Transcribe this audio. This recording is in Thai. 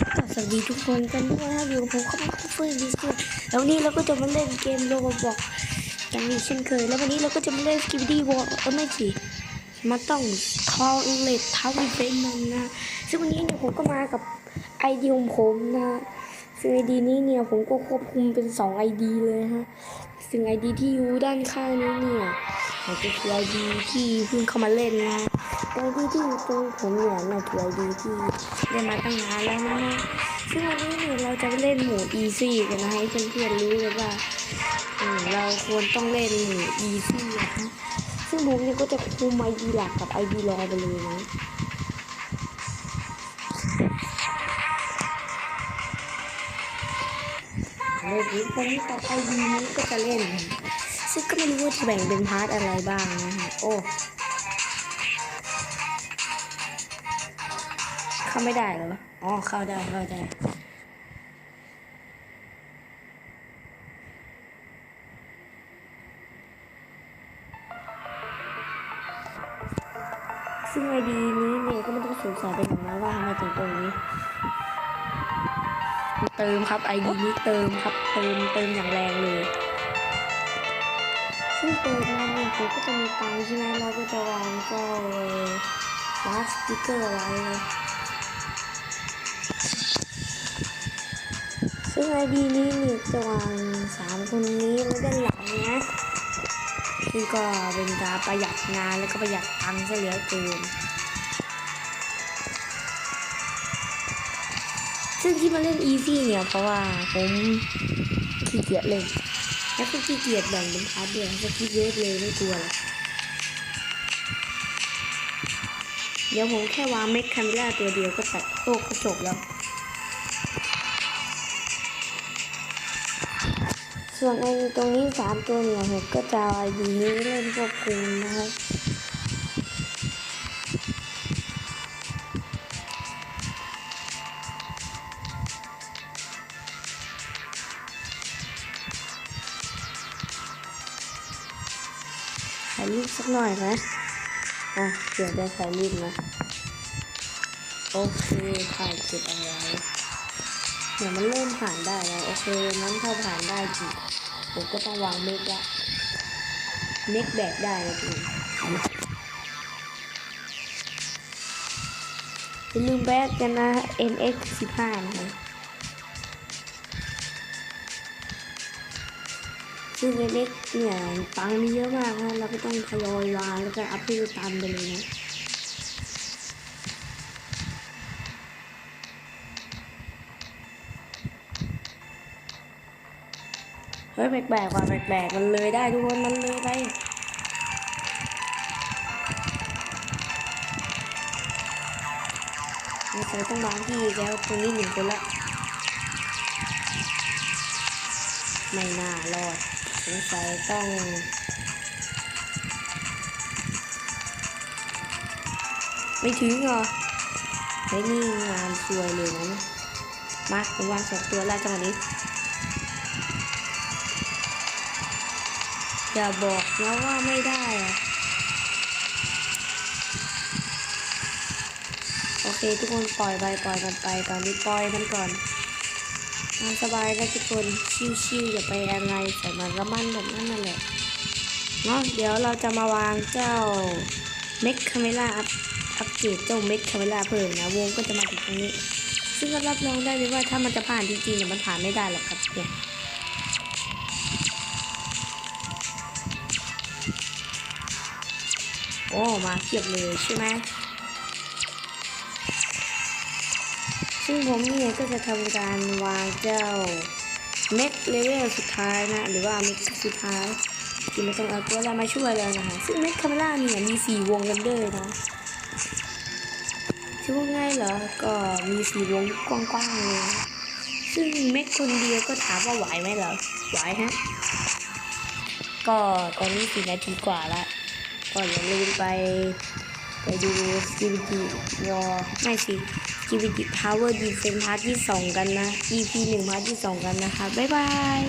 สวัสดีทุกคนกันด้วยนะครับอยู่กับผมครับเฟื่องดิสก์แล้ววันนี้เราก็จะมาเล่นเกมโรบบอกกันอีกเช่นเคย แล้ววันนี้เราก็จะมาเล่นสกิปดี้วอลเออไม่สิมาต้องทอเลตทาวเฟนมันนะซึ่งวันนี้เนี่ยผมก็มากับไอเดียของผมนะซึ่งไอดีนี้เนี่ยผมก็ควบคุมเป็น2ไอดีเลยฮะซึ่งไอดีที่อยู่ด้านข้างนี้เนี่ยก็คือไอดีที่เพิ่งเข้ามาเล่นนะ ไอดีที่อยู่ตรงผมเนี่ยน่าคือไอดีที่เล่นมาตั้งนานแล้วนะฮะซึ่งวันนี้เนี่ยเราจะเล่นหมด easy กันนะให้เพื่อนๆรู้เลยว่าเราควรต้องเล่นหมด easy นะฮะซึ่งผมเนี่ยก็จะคุมไอดีหลักกับไอดีรองไปเลยนะเลยผมต่อไปดีนี้ก็จะเล่น ซึ่งก็ไม่รู้ว่าจะแบ่งเป็นพาร์ทอะไรบ้างนะฮะโอ้ เข้าไม่ได้เหรออ๋อเข้าได้เข้าได้ซึ่งไอดีนี้เนี่ยก็ไม่ต้องสงสัยไปหรอกนะว่าทำไมถึงตรงนี้ เติมครับไอดีนี้เติมครับเติมเติมอย่างแรงเลย ซึ่งเติมมาเนี่ยผมก็จะมีตังค์ใช่ไหมเราก็จะวางเจ้าลาสติกเกอร์ไว้ เลยซึ่งไอดีนี้เนี่ยจวางสามคนนี้ไว้ด้านหลังนะซึ่ก็เป็นการประหยัดงานแล้วก็ประหยัดตังค์ซะเหลือเกินซึ่งที่มาเล่น easy เนี่ยเพราะว่าผมขี้เกียจเล่นแล้วก็ขี้เกียจแบ่งเป็นพาร์ทเดียวจะคิดเยอะเลยไม่กลัวหรอกเดี๋ยวผมแค่วางเมคคาเมล่าตัวเดียวก็ตัดโลกก็จบแล้ว ส่วนไอ้ตรงนี้สามตัวเนี่ยผมก็จะเอาไอดีนี้เล่นควบคุมนะครับถ่ายรูปสักหน่อยไหมอะเดี๋ยวได้ถ่ายรูปนะ โอเคถ่ายเสร็จเอาไว้ เดี๋ยวมันเริ่มผ่านได้แล้วโอเคนั้นถ้าผ่านได้จริงผมก็ต้องวางเมกละเมกแบกได้นะจริงอย่าลืมแบกกันนะ NX 15นะซึ่ง NX เนี่ยตังมีเยอะมากนะเราก็ต้องทยอยวางแล้วก็อัพให้ตามไปเลยนะ ฮ้ยแปลกๆว่ะแปลกๆมันเลยได้ทุกคนมันเลยไปไม่เคยต้องมาที่อีกแล้วตรงนี้หนึ่งคนละไม่น่ารอดสงสัยต้องไม่ถึงเหรอเฮ้ยนี่งานสวยเลยนะเนี่ยมาผมวางสองตัวแล้วจังหวะนี้ อย่าบอกนะว่าไม่ได้อะโอเคทุกคนปล่อยไปปล่อยมันไปตอนนี้ปล่อยมันก่อนนอนสบายนะทุกคนชิวๆอย่าไปอะไรใส่มันละมันแบบนั้นนั่นแหละเนาะเดี๋ยวเราจะมาวางเจ้าเมคคาเมล่าอัพอัปเกรดเจ้าเมคคาเมล่าเพิ่มนะวงก็จะมาถึงตรงนี้ ซึ่งก็รับรองได้เลยว่าถ้ามันจะผ่านจริงๆเนี่ยมันผ่านไม่ได้หรอกครับเนี่ย โอ้มาเทียบเลยใช่ไหมซึ่งผมเนี่ยก็จะทำการวางเจ้าเม็ดเลเวลสุดท้ายนะ หรือว่าเม็ดสุดท้ายที่ไม่ต้องเอาตัวอะไรมาช่วยเลยนะคะซึ่งเม็ดคาเมล่าเนี่ยมีสี่วงกันเด้อนะชื่อว่าง่ายเหรอ ก็มีสี่วงกว้างๆเลยซึ่งเม็ดคนเดียวก็ถามว่าไหวไหมเหรอไหวฮะก็ตอนนี้สี่นาทีกว่าละ ก็อย่าลืมไปไปดูกิวิจิยอไม่สิ GVT Power Defense Part ที่ 2 กันนะ EP 1พาร์ทที่ 2 กันนะคะ บ๊ายบาย